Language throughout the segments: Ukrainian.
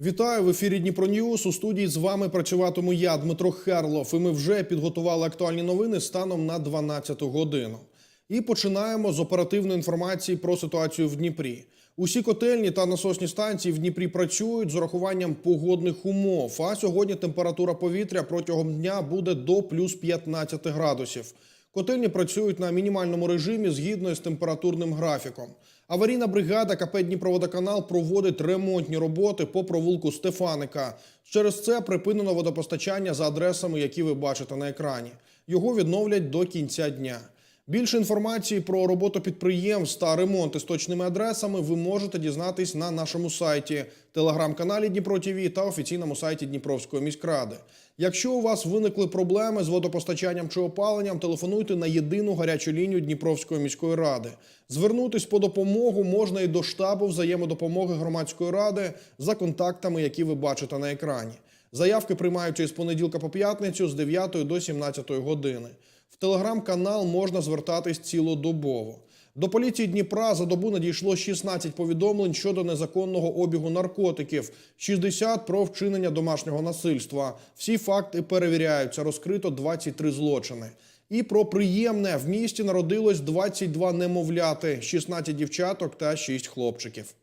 Вітаю в ефірі Дніпро Ньюс. У студії з вами працюватиму я, Дмитро Херлов. І ми вже підготували актуальні новини станом на 12 годину. І починаємо з оперативної інформації про ситуацію в Дніпрі. Усі котельні та насосні станції в Дніпрі працюють з урахуванням погодних умов. А сьогодні температура повітря протягом дня буде до плюс 15 градусів. Котельні працюють на мінімальному режимі згідно з температурним графіком. Аварійна бригада КП Дніпроводоканал проводить ремонтні роботи по провулку Стефаника. Через це припинено водопостачання за адресами, які ви бачите на екрані. Його відновлять до кінця дня. Більше інформації про роботу підприємств та ремонти з точними адресами ви можете дізнатись на нашому сайті, телеграм-каналі Дніпро ТВ та офіційному сайті Дніпровської міськради. Якщо у вас виникли проблеми з водопостачанням чи опаленням, телефонуйте на єдину гарячу лінію Дніпровської міської ради. Звернутись по допомогу можна і до штабу взаємодопомоги громадської ради за контактами, які ви бачите на екрані. Заявки приймаються із понеділка по п'ятницю з 9 до 17 години. В телеграм-канал можна звертатись цілодобово. До поліції Дніпра за добу надійшло 16 повідомлень щодо незаконного обігу наркотиків, 60 про вчинення домашнього насильства. Всі факти перевіряються. Розкрито 23 злочини. І про приємне в місті народилось 22 немовляти, 16 дівчаток та 6 хлопчиків.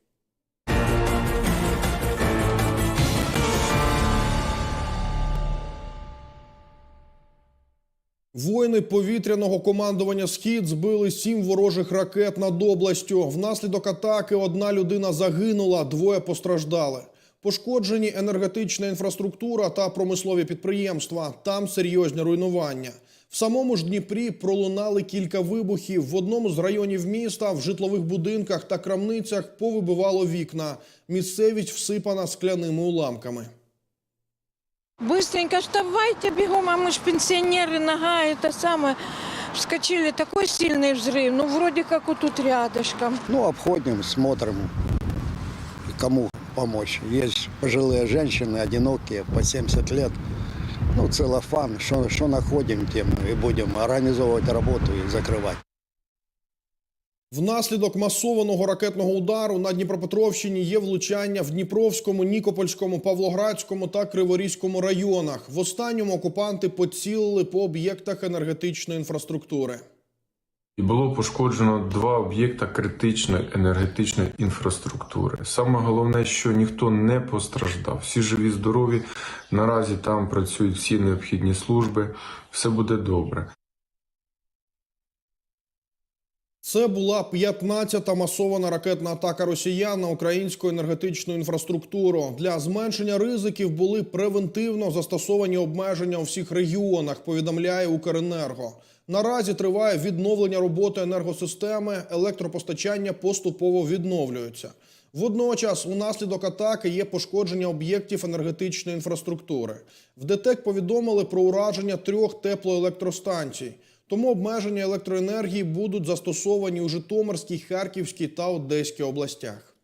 Воїни повітряного командування Схід збили сім ворожих ракет над областю. Внаслідок атаки одна людина загинула, двоє постраждали. Пошкоджені енергетична інфраструктура та промислові підприємства. Там серйозні руйнування. В самому ж Дніпрі пролунали кілька вибухів. В одному з районів міста в житлових будинках та крамницях повибивало вікна. Місцевість всипана скляними уламками. Быстренько вставайте бегом, а мы ж пенсионеры, нога, это самое. Вскочили, такой сильный взрыв, ну вроде как вот тут рядышком. Ну, обходим, смотрим, кому помочь. Есть пожилые женщины, одинокие, по 70 лет. Ну, целлофан, что, что находим, тем и будем организовывать работу и закрывать. Внаслідок масованого ракетного удару на Дніпропетровщині є влучання в Дніпровському, Нікопольському, Павлоградському та Криворізькому районах. В останньому окупанти поцілили по об'єктах енергетичної інфраструктури. І було пошкоджено два об'єкта критичної енергетичної інфраструктури. Саме головне, що ніхто не постраждав. Всі живі, здорові. Наразі там працюють всі необхідні служби. Все буде добре. Це була 15-та масована ракетна атака росіян на українську енергетичну інфраструктуру. Для зменшення ризиків були превентивно застосовані обмеження у всіх регіонах. Повідомляє Укренерго. Наразі триває відновлення роботи енергосистеми. Електропостачання поступово відновлюється. Водночас, унаслідок атаки є пошкодження об'єктів енергетичної інфраструктури. В ДТЕК повідомили про ураження трьох теплоелектростанцій. Тому обмеження електроенергії будуть застосовані у Житомирській, Харківській та Одеській областях.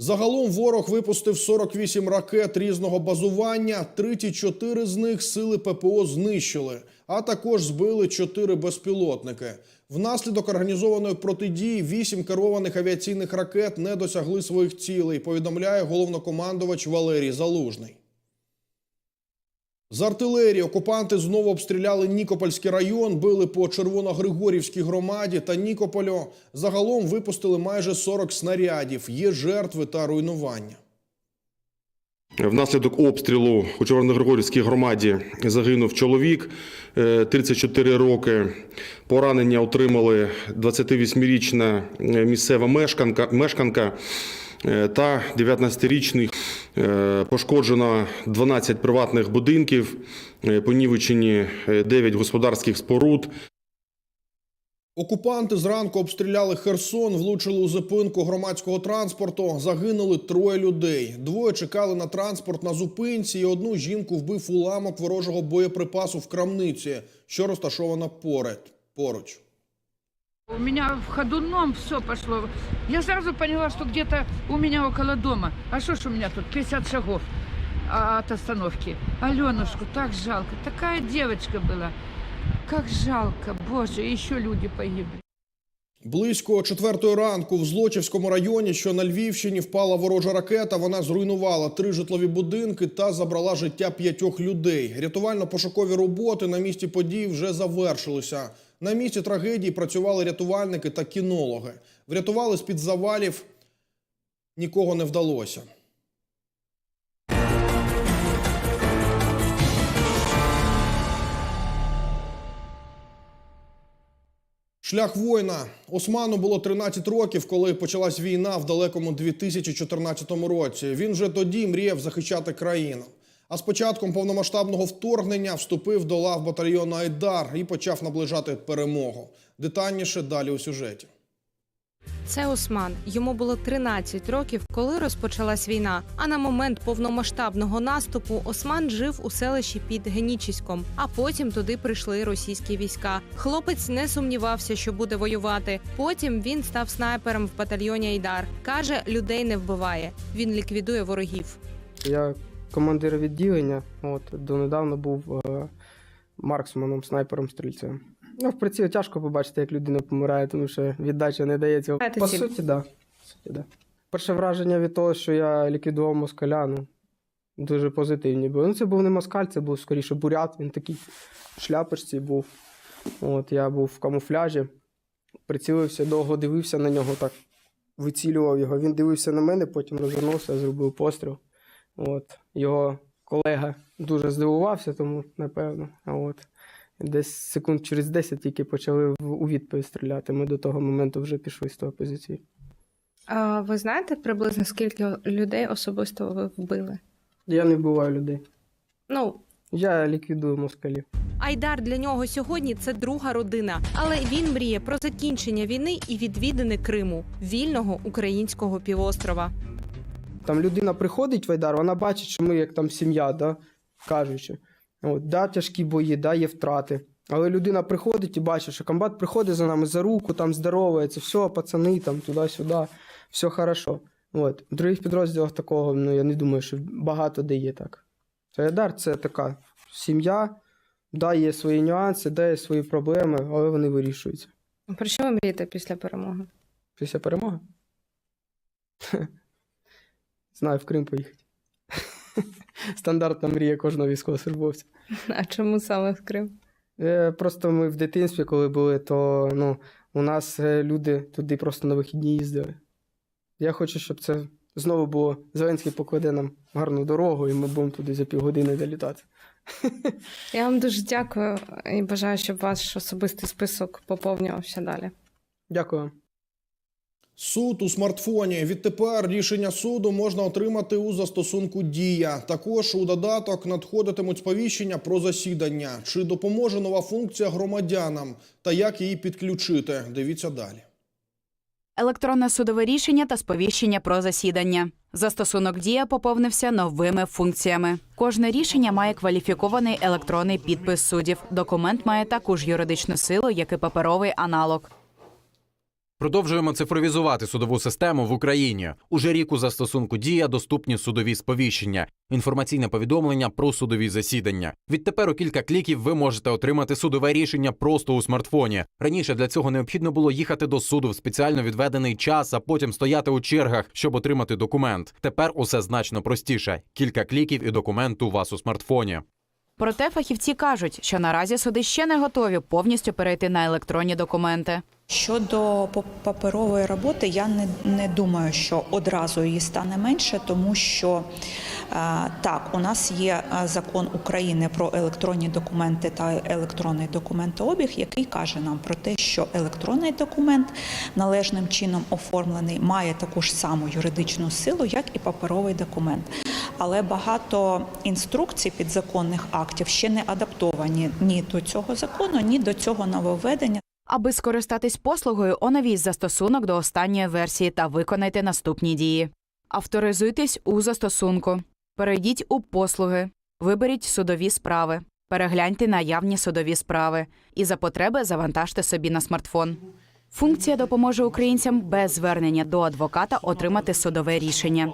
Загалом ворог випустив 48 ракет різного базування. 34 з них сили ППО знищили, а також збили 4 безпілотники. Внаслідок організованої протидії 8 керованих авіаційних ракет не досягли своїх цілей. Повідомляє головнокомандувач Валерій Залужний. З артилерії окупанти знову обстріляли Нікопольський район, били по Червоногригорівській громаді та Нікополю. Загалом випустили майже 40 снарядів. Є жертви та руйнування. Внаслідок обстрілу у Чорногригорівській громаді загинув чоловік е, 34 роки. Поранення отримали 28-річна місцева мешканка, мешканка е, та 19-річний. Е, Пошкоджено 12 приватних будинків, е, понівечені е, 9 господарських споруд. Окупанти зранку обстріляли Херсон, влучили у зупинку громадського транспорту. Загинули троє людей. Двоє чекали на транспорт на зупинці, і одну жінку вбив уламок ворожого боєприпасу в крамниці, що розташована поряд поруч. У меня в ходуном все пошло. Я сразу поняла, что где-то у меня около дома. А что ж у меня тут 50 шагов от остановки. Аленушку так жалко. Такая девочка была. Как жалко, боже, еще люди погибли. Близько четвертої ранку в Злочівському районі, що на Львівщині, впала ворожа ракета. Вона зруйнувала три житлові будинки та забрала життя п'ятьох людей. Рятувально-пошукові роботи на місці подій вже завершилися. На місці трагедії працювали рятувальники та кінологи. Врятували з під завалів. Нікого не вдалося. Шлях воїна Осману було 13 років, коли почалась війна в далекому 2014 році. Він вже тоді мріяв захищати країну. А з початком повномасштабного вторгнення вступив до лав батальйону Айдар і почав наближати перемогу. Детальніше далі у сюжеті. Це Осман. Йому було 13 років, коли розпочалась війна. А на момент повномасштабного наступу Осман жив у селищі під Генічіськом. А потім туди прийшли російські війська. Хлопець не сумнівався, що буде воювати. Потім він став снайпером в батальйоні Айдар. каже, людей не вбиває. Він ліквідує ворогів. Я командир відділення, от донедавна був е, марксманом, снайпером, стрільцем. Ну, в приціл тяжко побачити, як людина помирає, тому що віддача не дається. По ціль. суті, да. Суті, да. Перше враження від того, що я ліквідував москаля, ну, дуже позитивні були. Ну, це був не москаль, це був скоріше бурят. Він такий в шляпочці був. От, я був в камуфляжі, прицілився, довго дивився на нього, так вицілював його. Він дивився на мене, потім розвернувся, зробив постріл. От. Його колега дуже здивувався, тому напевно. А от. Десь секунд через 10 тільки почали в- у відповідь стріляти. Ми до того моменту вже пішли з того позиції. А ви знаєте приблизно скільки людей особисто ви вбили? Я не вбиваю людей. Ну Я ліквідую москалів. Айдар для нього сьогодні це друга родина, але він мріє про закінчення війни і відвідини Криму, вільного українського півострова. Там людина приходить в Айдар, вона бачить, що ми як там сім'я, да? кажучи. От, да, тяжкі бої, да, є втрати. Але людина приходить і бачить, що комбат приходить за нами за руку, там здоровається, все, пацани, там туди-сюди, все хорошо. От. В других підрозділах такого, ну я не думаю, що багато де є так. Айдар це така сім'я, да, є свої нюанси, да, є свої проблеми, але вони вирішуються. Про що ви мрієте після перемоги? Після перемоги. Знаю, в Крим поїхати. Стандартна мрія кожного військовослужбовця. А чому саме в Крим? Е, Просто ми в дитинстві, коли були, то ну, у нас е, люди туди просто на вихідні їздили. Я хочу, щоб це знову було. Зеленський покладе нам гарну дорогу, і ми будемо туди за півгодини долітати. Я вам дуже дякую і бажаю, щоб ваш особистий список поповнювався далі. Дякую. Суд у смартфоні. Відтепер рішення суду можна отримати у застосунку Дія. Також у додаток надходитимуть сповіщення про засідання. Чи допоможе нова функція громадянам та як її підключити? Дивіться далі. електронне судове рішення та сповіщення про засідання. Застосунок Дія поповнився новими функціями. Кожне рішення має кваліфікований електронний підпис суддів. Документ має таку ж юридичну силу, як і паперовий аналог. Продовжуємо цифровізувати судову систему в Україні. Уже рік у застосунку Дія доступні судові сповіщення, інформаційне повідомлення про судові засідання. Відтепер у кілька кліків ви можете отримати судове рішення просто у смартфоні. Раніше для цього необхідно було їхати до суду в спеціально відведений час, а потім стояти у чергах, щоб отримати документ. Тепер усе значно простіше. Кілька кліків і документ у вас у смартфоні. Проте фахівці кажуть, що наразі суди ще не готові повністю перейти на електронні документи. Щодо пап- паперової роботи, я не, не думаю, що одразу її стане менше, тому що е, так, у нас є е, закон України про електронні документи та електронний документообіг, який каже нам про те, що електронний документ належним чином оформлений має таку ж саму юридичну силу, як і паперовий документ. Але багато інструкцій підзаконних актів ще не адаптовані ні до цього закону, ні до цього нововведення. Аби скористатись послугою, оновіть застосунок до останньої версії та виконайте наступні дії. Авторизуйтесь у застосунку. Перейдіть у послуги. Виберіть судові справи. Перегляньте наявні судові справи і за потреби завантажте собі на смартфон. Функція допоможе українцям без звернення до адвоката отримати судове рішення.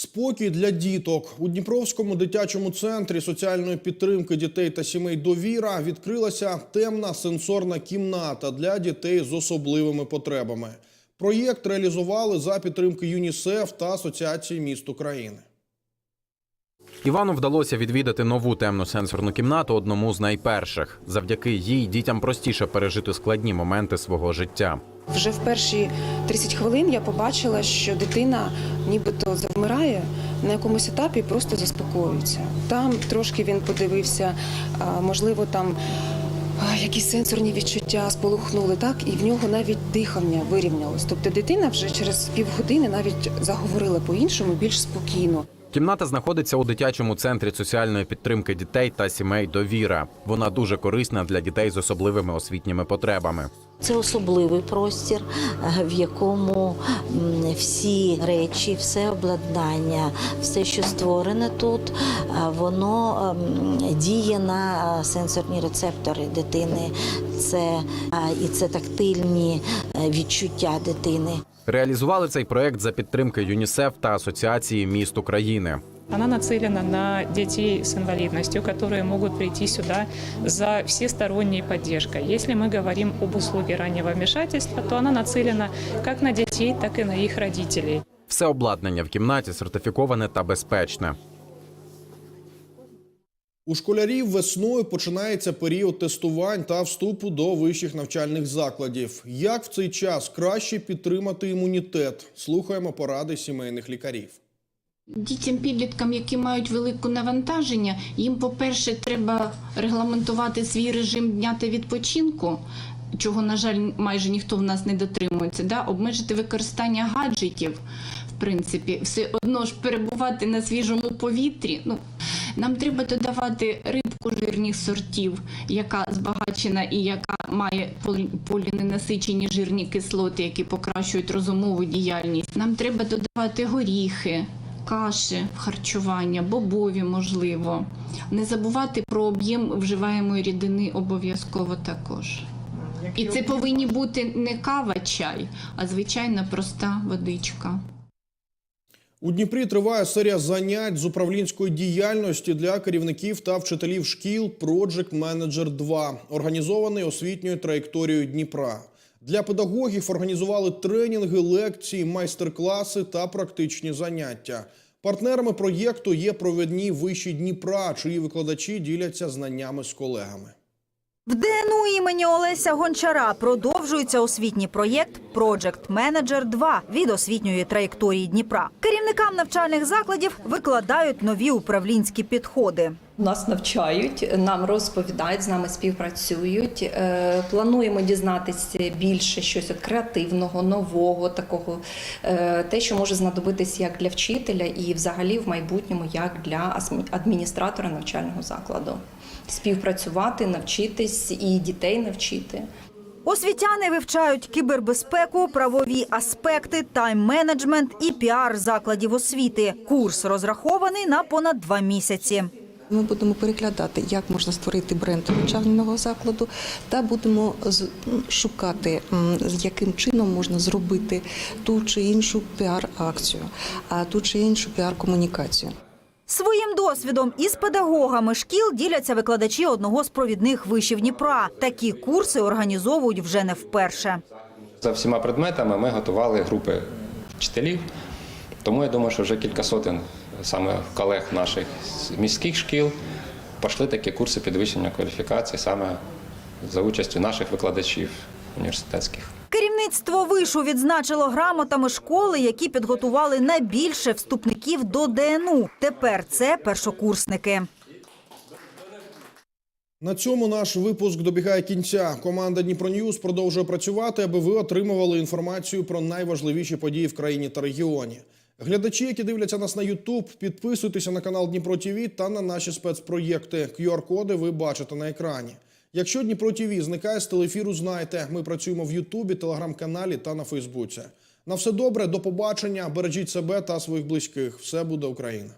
Спокій для діток у Дніпровському дитячому центрі соціальної підтримки дітей та сімей довіра відкрилася темна сенсорна кімната для дітей з особливими потребами. Проєкт реалізували за підтримки ЮНІСЕФ та Асоціації міст України. Івану вдалося відвідати нову темну сенсорну кімнату одному з найперших. Завдяки їй дітям простіше пережити складні моменти свого життя. Вже в перші 30 хвилин я побачила, що дитина нібито завмирає на якомусь етапі, просто заспокоюється. Там трошки він подивився, можливо, там якісь сенсорні відчуття сполухнули, так, і в нього навіть дихання вирівнялось. Тобто дитина вже через півгодини навіть заговорила по-іншому, більш спокійно. Кімната знаходиться у дитячому центрі соціальної підтримки дітей та сімей довіра. Вона дуже корисна для дітей з особливими освітніми потребами. Це особливий простір, е, в якому всі речі, все обладнання, все, що створене тут, е, воно ем, діє на е, сенсорні рецептори дитини. Це і це тактильні відчуття дитини. Реалізували цей проект за підтримки ЮНІСЕФ та Асоціації міст України. Она нацелена на детей с инвалидностью, которые могут прийти сюда за всесторонней поддержкой. Если мы говорим об услуге раннего вмешательства, то она нацелена как на детей, так и на их родителей. Все обладнання в кімнаті сертифіковане та безпечне. У школярів весною починається період тестувань та вступу до вищих навчальних закладів. Як в цей час краще підтримати імунітет? Слухаємо поради сімейних лікарів. Дітям підліткам, які мають велике навантаження, їм, по-перше, треба регламентувати свій режим дня та відпочинку, чого, на жаль, майже ніхто в нас не дотримується. Да? Обмежити використання гаджетів, в принципі, все одно ж перебувати на свіжому повітрі. Ну, нам треба додавати рибку жирних сортів, яка збагачена і яка має полі- поліненасичені жирні кислоти, які покращують розумову діяльність. Нам треба додавати горіхи, каші в харчування, бобові, можливо. Не забувати про об'єм вживаємої рідини обов'язково також. І це повинні бути не кава, чай, а звичайна проста водичка. У Дніпрі триває серія занять з управлінської діяльності для керівників та вчителів шкіл Project Manager 2, організований освітньою траєкторією Дніпра. Для педагогів організували тренінги, лекції, майстер-класи та практичні заняття. Партнерами проєкту є провідні виші Дніпра, чиї викладачі діляться знаннями з колегами. В ДНУ імені Олеся Гончара продовжується освітній проєкт Project Manager 2 від освітньої траєкторії Дніпра. Керівникам навчальних закладів викладають нові управлінські підходи. Нас навчають, нам розповідають, з нами співпрацюють. Е, Плануємо дізнатися більше щось от креативного, нового, такого, е, те, що може знадобитись як для вчителя, і взагалі в майбутньому як для адміністратора навчального закладу. Співпрацювати, навчитись і дітей навчити. Освітяни вивчають кібербезпеку, правові аспекти, тайм-менеджмент і піар закладів освіти. Курс розрахований на понад два місяці. Ми будемо переглядати, як можна створити бренд навчального закладу, та будемо з- шукати, з яким чином можна зробити ту чи іншу піар-акцію, а ту чи іншу піар-комунікацію. Своїм досвідом із педагогами шкіл діляться викладачі одного з провідних вишів Дніпра. Такі курси організовують вже не вперше. За всіма предметами ми готували групи вчителів, тому я думаю, що вже кілька сотень саме колег наших з міських шкіл пішли такі курси підвищення кваліфікації саме за участю наших викладачів університетських. Керівництво вишу відзначило грамотами школи, які підготували найбільше вступників до ДНУ. Тепер це першокурсники. На цьому наш випуск добігає кінця. Команда Дніпро Ньюз продовжує працювати, аби ви отримували інформацію про найважливіші події в країні та регіоні. Глядачі, які дивляться нас на YouTube, підписуйтеся на канал Дніпро ТВ та на наші спецпроєкти. QR-коди ви бачите на екрані. Якщо Дніпро ТВ зникає з телефіру, знайте, ми працюємо в Ютубі, телеграм-каналі та на Фейсбуці. На все добре, до побачення. Бережіть себе та своїх близьких. Все буде Україна.